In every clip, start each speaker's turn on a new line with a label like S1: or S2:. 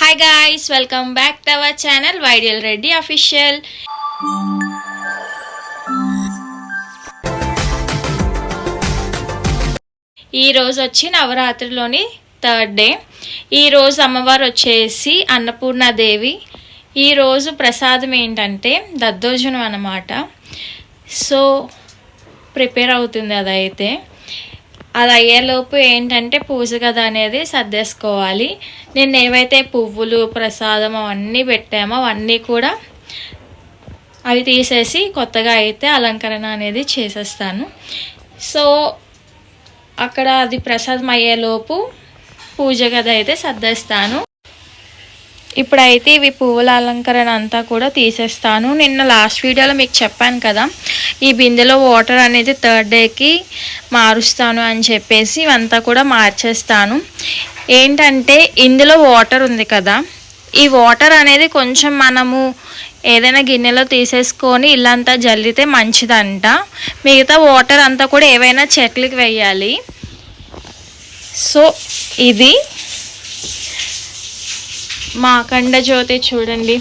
S1: Hi guys welcome back to our channel వైడియల్ Reddy official ఈ రోజు వచ్చి నవరాత్రిలోని థర్డ్ డే ఈ రోజు అమ్మవారు వచ్చేసి అన్నపూర్ణాదేవి ఈ రోజు ప్రసాదం ఏంటంటే దద్దోజనం అన్నమాట. సో ప్రిపేర్ అవుతుంది అదైతే. అది అయ్యేలోపు ఏంటంటే పూజ గది అనేది సర్దేసుకోవాలి. నేను ఏవైతే పువ్వులు ప్రసాదం అవన్నీ పెట్టామో అవన్నీ కూడా అవి తీసేసి కొత్తగా అయితే అలంకరణ అనేది చేసేస్తాను. సో అక్కడ అది ప్రసాదం అయ్యేలోపు పూజ గది అయితే సర్దేస్తాను. ఇప్పుడైతే ఇవి పువ్వుల అలంకరణ అంతా కూడా తీసేస్తాను. నిన్న లాస్ట్ వీడియోలో మీకు చెప్పాను కదా ఈ బిందెలో వాటర్ అనేది థర్డ్ డేకి మారుస్తాను అని చెప్పేసి ఇవంతా కూడా మార్చేస్తాను. ఏంటంటే ఇందులో వాటర్ ఉంది కదా ఈ వాటర్ అనేది కొంచెం మనము ఏదైనా గిన్నెలో తీసేసుకొని ఇల్లంతా జల్లితే మంచిదంట. మిగతా వాటర్ అంతా కూడా ఏవైనా చెట్లకి వేయాలి. సో ఇది మా అఖండ జ్యోతి చూడండి.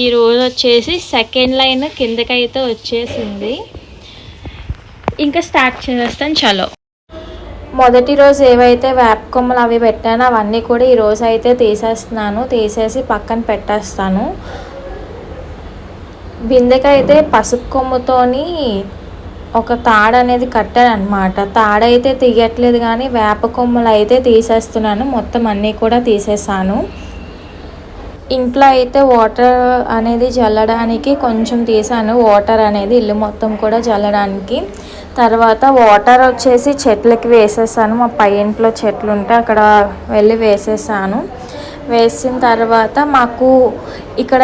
S1: ఈ రోజు వచ్చేసి సెకండ్ లైన్ కిందకైతే వచ్చేసింది. ఇంకా స్టార్ట్ చేసేస్తాను చలో. మొదటి రోజు ఏవైతే వేప కొమ్మలు అవి పెట్టానో అవన్నీ కూడా ఈ రోజు అయితే తీసేస్తున్నాను. తీసేసి పక్కన పెట్టేస్తాను. బిందెకైతే పసుపు కొమ్ముతోని ఒక తాడు అనేది కట్టాను తాడైతే తీయట్లేదు కానీ వేప కొమ్మలు అయితే తీసేస్తున్నాను. మొత్తం అన్నీ కూడా తీసేసాను. ఇంట్లో అయితే వాటర్ అనేది చల్లడానికి కొంచెం తీసాను. వాటర్ అనేది ఇల్లు మొత్తం కూడా చల్లడానికి. తర్వాత వాటర్ వచ్చేసి చెట్లకి వేసేసాను. మా పై ఇంట్లో చెట్లు ఉంటే అక్కడ వెళ్ళి వేసేసాను. వేసిన తర్వాత మాకు ఇక్కడ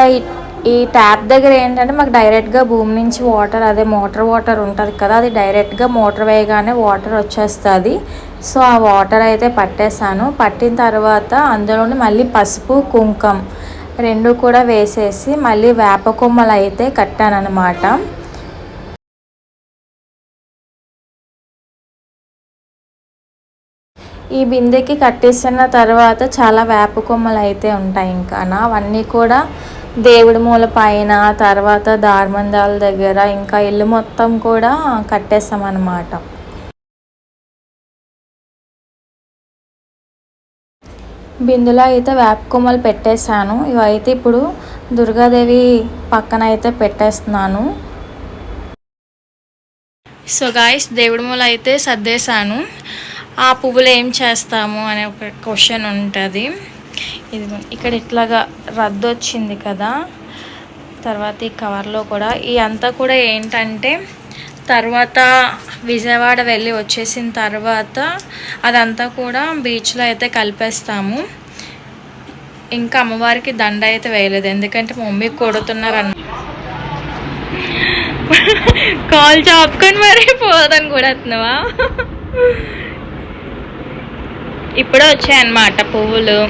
S1: ఈ ట్యాప్ దగ్గర ఏంటంటే మాకు డైరెక్ట్గా భూమి నుంచి వాటర్ అదే మోటార్ వాటర్ ఉంటుంది కదా అది డైరెక్ట్గా మోటార్ వేయగానే వాటర్ వచ్చేస్తుంది. సో ఆ వాటర్ అయితే పట్టేశాను పట్టిన తర్వాత అందులోని మళ్ళీ పసుపు కుంకం రెండు కూడా వేసేసి మళ్ళీ వేప కొమ్మలు అయితే కట్టానమాట ఈ బిందెకి కట్టేసిన తర్వాత చాలా వేప కొమ్మలు అయితే ఉంటాయి ఇంకా. అవన్నీ కూడా దేవుడి మూల పైన తర్వాత ధార్మందాల దగ్గర ఇంకా ఇల్లు మొత్తం కూడా కట్టేస్తామన్నమాట. బిందులో అయితే వేప కొమ్మలు పెట్టేశాను. ఇవైతే ఇప్పుడు దుర్గాదేవి పక్కన అయితే పెట్టేస్తున్నాను. సో గాయస్ దేవుడి మూల అయితే సర్దేశాను. ఆ పువ్వులు ఏం చేస్తాము అనే ఒక క్వశ్చన్ ఉంటుంది. ఇది ఇక్కడ ఇట్లాగా రద్దు వచ్చింది కదా. తర్వాత ఈ కవర్లో కూడా ఈ అంతా కూడా ఏంటంటే తర్వాత విజయవాడ వెళ్ళి వచ్చేసిన తర్వాత అదంతా కూడా బీచ్లో అయితే కలిపేస్తాము. ఇంకా అమ్మవారికి దండ అయితే వేయలేదు. ఎందుకంటే మమ్మీ కొడుతున్నారన్న కాల్ చాపుకొని మరీ పోదని కూడా ఇప్పుడే వచ్చాయన్నమాట పువ్వులు.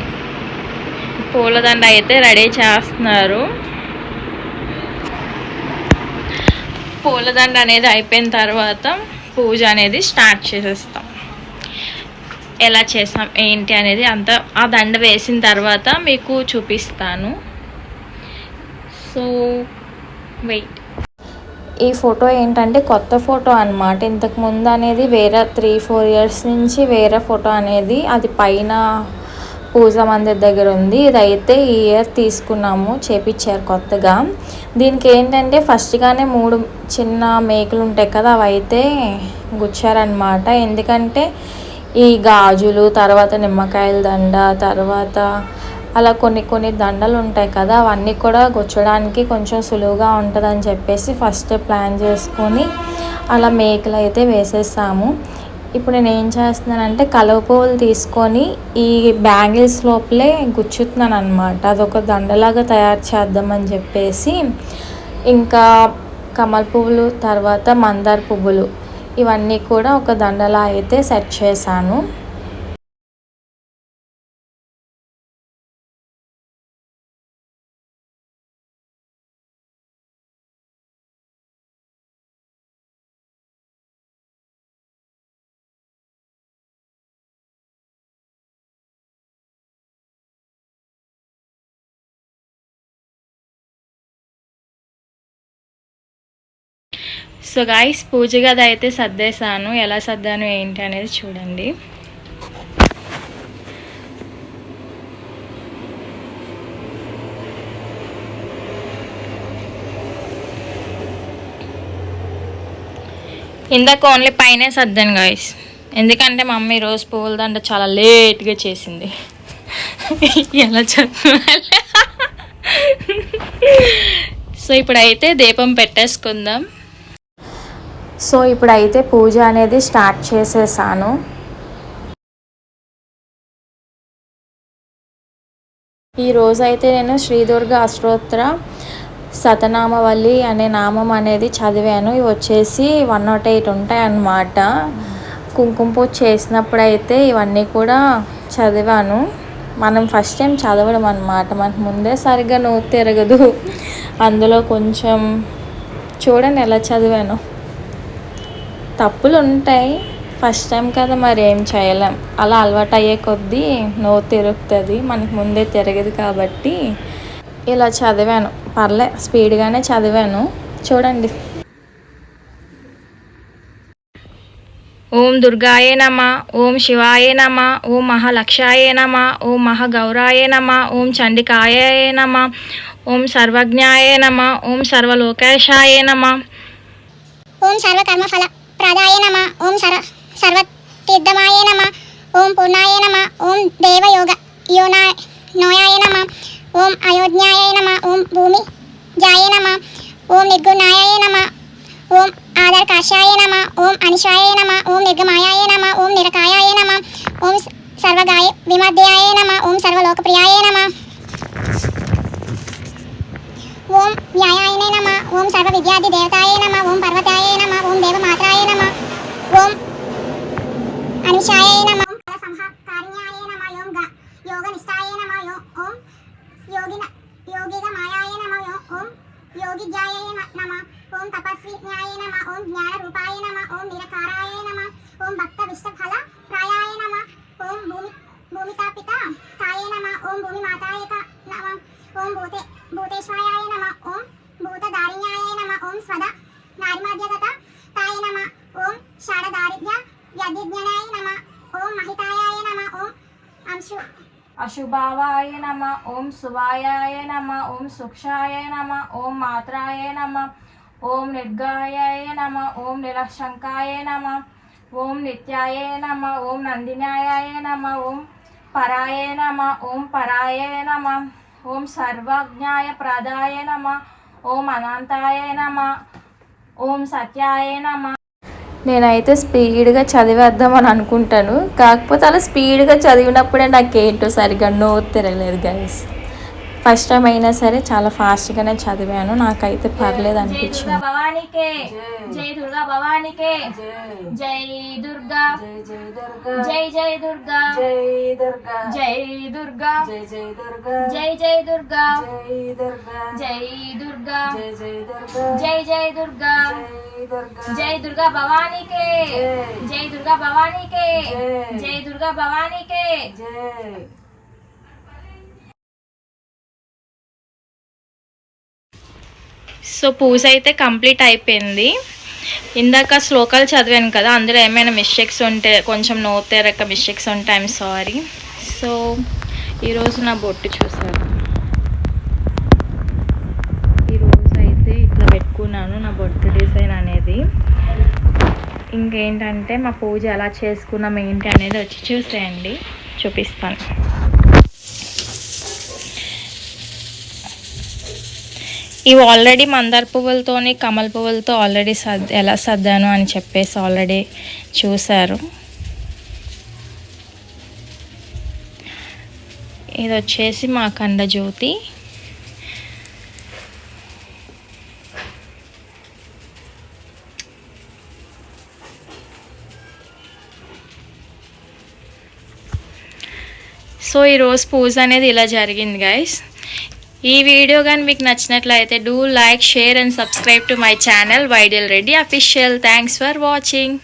S1: పూలదండ అయితే రెడీ చేస్తున్నారు. పూలదండ అనేది అయిపోయిన తర్వాత పూజ అనేది స్టార్ట్ చేసేస్తాం. ఎలా చేసాం ఏంటి అనేది అంత ఆ దండ వేసిన తర్వాత మీకు చూపిస్తాను. సో వెయిట్ ఈ ఫోటో ఏంటంటే కొత్త ఫోటో అనమాట ఇంతకుముందు అనేది వేరే త్రీ ఫోర్ ఇయర్స్ నుంచి వేరే ఫోటో అనేది అది పైన పూజా మందిర్ దగ్గర ఉంది. ఇదైతే ఈ ఇయర్ తీసుకున్నాము. చేపించారు కొత్తగా. దీనికి ఏంటంటే ఫస్ట్గానే మూడు చిన్న మేకలు ఉంటాయి కదా అవి అయితే గుచ్చారనమాట ఎందుకంటే ఈ గాజులు తర్వాత నిమ్మకాయల దండ తర్వాత అలా కొన్ని కొన్ని దండలు ఉంటాయి కదా అవన్నీ కూడా గుచ్చడానికి కొంచెం సులువుగా ఉంటుందని చెప్పేసి ఫస్ట్ ప్లాన్ చేసుకొని అలా మేకలు అయితే వేసేసాము. ఇప్పుడు నేను ఏం చేస్తున్నానంటే కలువ పువ్వులు తీసుకొని ఈ బ్యాంగిల్స్ లోపలే గుచ్చుతున్నాను అనమాట అదొక దండలాగా తయారు చేద్దామని చెప్పేసి ఇంకా కమల పువ్వులు తర్వాత మందార పువ్వులు ఇవన్నీ కూడా ఒక దండలా అయితే సెట్ చేశాను. సో గాయస్ పూజ గది అయితే సర్దేశాను. ఎలా సర్దాను ఏంటి అనేది చూడండి. ఇందాక ఓన్లీ పైనే సర్దాను గాయస్ ఎందుకంటే మమ్మీ రోజు పువ్వుల దండ చాలా లేట్గా చేసింది. ఎలా చెప్పాలి సో ఇప్పుడైతే దీపం పెట్టేసుకుందాం. సో ఇప్పుడైతే పూజ అనేది స్టార్ట్ చేసేసాను. ఈరోజు అయితే నేను శ్రీదుర్గ అష్టోత్తర సతనామవల్లి అనే నామం అనేది చదివాను. ఇవి వచ్చేసి వన్ నాట్ ఎయిట్ ఉంటాయి అన్నమాట కుంకుమ పూజ చేసినప్పుడు అయితే ఇవన్నీ కూడా చదివాను. మనం ఫస్ట్ టైం చదవడం అనమాట మనకు ముందే సరిగ్గా నోరు తిరగదు. అందులో కొంచెం చూడండి ఎలా చదివాను. తప్పులు ఉంటాయి ఫస్ట్ టైం కదా మరి ఏం చేయలేం. అలా అలవాటు అయ్యే కొద్దీ నోరు తిరుగుతుంది. మనకు ముందే తిరగదు కాబట్టి ఇలా చదివాను. పర్లే స్పీడ్గానే చదివాను. చూడండి. ఓం దుర్గాయే నమ ఓం శివాయే నమ ఓం మహాలక్షాయే నమ ఓం మహాగౌరాయే నమ ఓం చండికాయే నమ ఓం సర్వజ్ఞాయే నమ ఓం సర్వలోకేశాయే నమ.
S2: ఓం సర్వకర్మఫల. ప్రదాయ నమ ఓం సర సర్వతీర్థమాయ నమ ఓం పూర్ణాయ నమ ఓం దేవయోగ యోనా నోయాయ నమ ఓం అయోధ్యాయ నమ ఓం భూమి జాయ నమ ఓం నిర్గుణాయ నమ ఓం ఆధార్ కాశాయ నమ ఓం అనిశాయ నమ ఓం నిర్గమాయాయ నమ ఓం నిరకాయాయ నమ ఓం సర్వగాయ విమధ్యాయ నమ ఓం సర్వలోకప్రియాయ నమ ఓం వ్యాయాయనే నమ ఓం సర్వ విద్యార్థి దేవతాయే నమ ఓం పర్వతాయే నమ ఓం దేవమాత్రాయ నమ ఓం అనుషాయే నమ ఓం నమ యోగ యోగ నిష్టాయే నమ ఓం యోగిన యోగిగ మాయాయే నమ ఓం యోగిజ్యాయ న- నమ ఓం తపస్వి న్యాయే నమ ఓం జ్ఞాన రూపాయ నమ ఓం నిరకారాయ నమ ఓం భక్త విష్టఫల ప్రాయాయ నమ ఓం భూమి భూమితాపిత తాయే నమ ఓం భూమి మాతాయే నమ ఓం భూతే భూతేశ్వరాయ నమ ఓం భూతధారిణ్యాయ నమ ఓం స్వద నారిమాద్యగత తాయ నమ ఓం షాడదారిద్ర్య వ్యధిజ్ఞనాయ నమ ఓం మహితాయాయ నమ ఓం అంశు
S1: అశుభావాయ నమ ఓం శుభాయాయ నమ ఓం సుక్షాయ నమ ఓం మాత్రాయ నమ ఓం నిర్గాయాయ నమ ఓం నిరశంకాయ నమ ఓం నిత్యాయ నమ ఓం నందిన్యాయ నమ ఓం పరాయ నమ ఓం పరాయ నమ ఓం సర్వజ్ఞాయ ప్రదాయ నమ. ఓం అనంతాయ నమ. ఓం సత్యాయ నమ. నేనైతే స్పీడ్గా చదివేద్దామని అనుకుంటాను. కాకపోతే అలా స్పీడ్గా చదివినప్పుడే నాకేంటో సరిగ్గా నోరు తిరగలేదు గైస్ ఫస్ట్ టైం అయినా సరే చాలా ఫాస్ట్గానే చదివాను. నాకైతే పర్లేదు అనిపించింది. భవానికే జై దుర్గా భవానికే జై. దుర్గా జై జై దుర్గా. జై దుర్గా జై జై దుర్గా జై దుర్గా. జై జై దుర్గా జై దుర్గా. భవానీకే జై. దుర్గా భవానీకే జై. దుర్గా భవానీకే. సో పూజ అయితే కంప్లీట్ అయిపోయింది. ఇందాక శ్లోకాలు చదివాను కదా అందులో ఏమైనా మిస్టేక్స్ ఉంటే కొంచెం నోతేరక మిస్టేక్స్ ఉంటే ఐఎమ్ సారీ సో ఈరోజు నా బొట్టు చూసాను ఈరోజు అయితే ఇట్లా పెట్టుకున్నాను నా బొట్టు డిజైన్ అనేది. ఇంకేంటంటే మా పూజ ఎలా చేసుకున్నాం ఏంటి అనేది వచ్చి చూసేయండి. చూపిస్తాను. ఇవి ఆల్రెడీ మందార పువ్వులతోని కమల పువ్వులతో ఆల్రెడీ సద్ ఎలా సర్దాను అని చెప్పేసి ఆల్రెడీ చూశారు. ఇది వచ్చేసి మా కండ జ్యోతి సో ఈరోజు పూజ అనేది ఇలా జరిగింది గైస్ ఈ వీడియో కానీ మీకు నచ్చినట్లయితే do like share and subscribe to my channel వైడియల్ Reddy official. Thanks for watching.